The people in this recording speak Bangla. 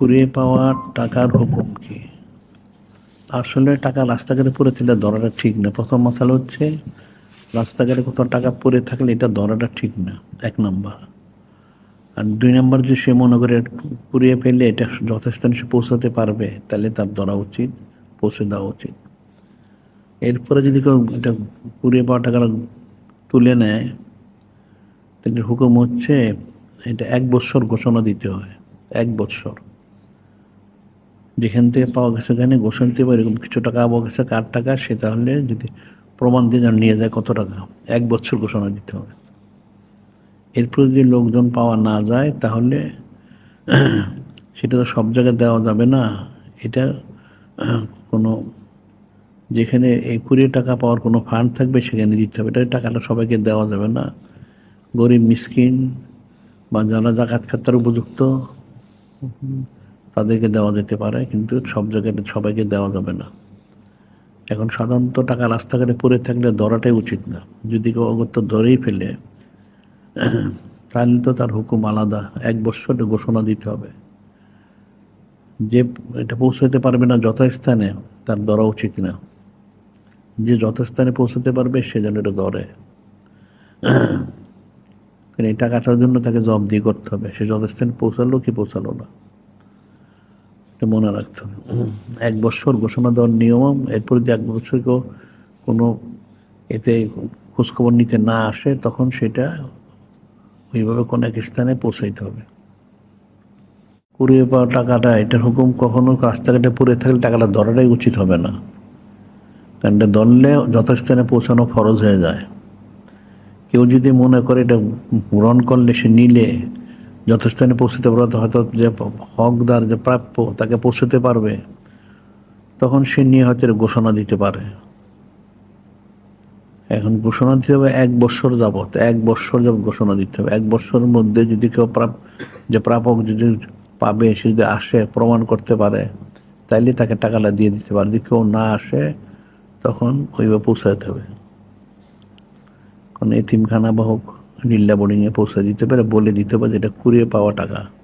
কুড়িয়ে পাওয়া টাকার হুকুম কি? আসলে টাকা রাস্তাঘাটে পড়ে থাকলে ধরাটা ঠিক না। প্রথম মশালা হচ্ছে, রাস্তাঘাটে কোথাও টাকা পড়ে থাকলে এটা ধরাটা ঠিক না। এক নম্বর। আর দুই নম্বর যে সে মনে করে কুড়িয়ে ফেললে এটা যথেষ্ট সে পৌঁছাতে পারবে, তাহলে তার ধরা উচিত, পৌঁছে দেওয়া উচিত। এরপরে যদি কেউ এটা কুড়িয়ে পাওয়া টাকাটা তুলে নেয়, তাহলে হুকুম হচ্ছে, এটা এক বছর ঘোষণা দিতে হয়। এক বছর যেখান থেকে পাওয়া গেছে সেখানে ঘোষণা দিতে পারে এরকম কিছু টাকা, পাওয়া গেছে কার টাকা, সে তাহলে যদি প্রমাণ দিয়ে যেন নিয়ে যায় কত টাকা? এক বছর ঘোষণা দিতে হবে। এরপর যদি লোকজন পাওয়া না যায়, তাহলে সেটা তো সব জায়গায় দেওয়া যাবে না। এটা কোনো, যেখানে এই কুড়ি টাকা পাওয়ার কোনো ফান্ড থাকবে, সেখানে দিতে হবে। এটা টাকাটা সবাইকে দেওয়া যাবে না। গরিব, মিসকিন বা যারা জাকাত খাতার উপযুক্ত তাদেরকে দেওয়া যেতে পারে, কিন্তু সব জায়গায় সবাইকে দেওয়া যাবে না। এখন সাধারণত টাকা রাস্তাঘাটে পড়ে থাকলে ধরাটাই উচিত না। যদি কেউ অগত্য ধরেই ফেলে, তাহলে তো তার হুকুম আলাদা। এক বছরে ঘোষণা দিতে হবে। যে এটা পৌঁছাতে পারবে না যথাস্থানে, তার ধরা উচিত না। যে যথাস্থানে পৌঁছাতে পারবে, সে যেন এটা ধরে। এই টাকাটার জন্য তাকে জব দিয়ে করতে হবে। সে যথাস্থানে পৌঁছালো কি পৌঁছালো না। এটা মনে রাখতে হবে। এক বছর ঘোষণা দেওয়ার নিয়ম, এরপর যদি এক বছর কেউ কোনো এতে খোঁজখবর নিতে না আসে, তখন সেটা ওইভাবে কোনো এক স্থানে পৌঁছাইতে হবে। কুড়িয়ে পাওয়া টাকাটা, এটার হুকুম কখনো রাস্তাঘাটে পড়ে থাকলে টাকাটা ধরাটাই উচিত হবে না। কারণ এটা ধরলে যথাস্থানে পৌঁছানো ফরজ হয়ে যায়। কেউ যদি মনে করে এটা পূরণ করলে সে নিলে যথাস্থানে পৌঁছতে পারবে হয়তো যে হকদার, যে প্রাপ্য, তাকে পৌঁছতে পারবে, তখন সে নিয়ে হয়তো ঘোষণা দিতে পারে। এখন ঘোষণা দিতে হবে এক বছর যাবত এক বছর যাবত ঘোষণা দিতে হবে। এক বছরের মধ্যে যদি কেউ প্রাপ, যে প্রাপক যদি পাবে, সে যদি আসে, প্রমাণ করতে পারে, তাইলে তাকে টাকাটা দিয়ে দিতে পারে। যদি কেউ না আসে, তখন ওইভাবে পৌঁছাতে হবে। কোনো এতিমখানা বা হোক নীল্লা বোর্ডিংয়ে পৌঁছে দিতে পারে বলে দিতে পারে যেটা কুড়িয়ে পাওয়া টাকা।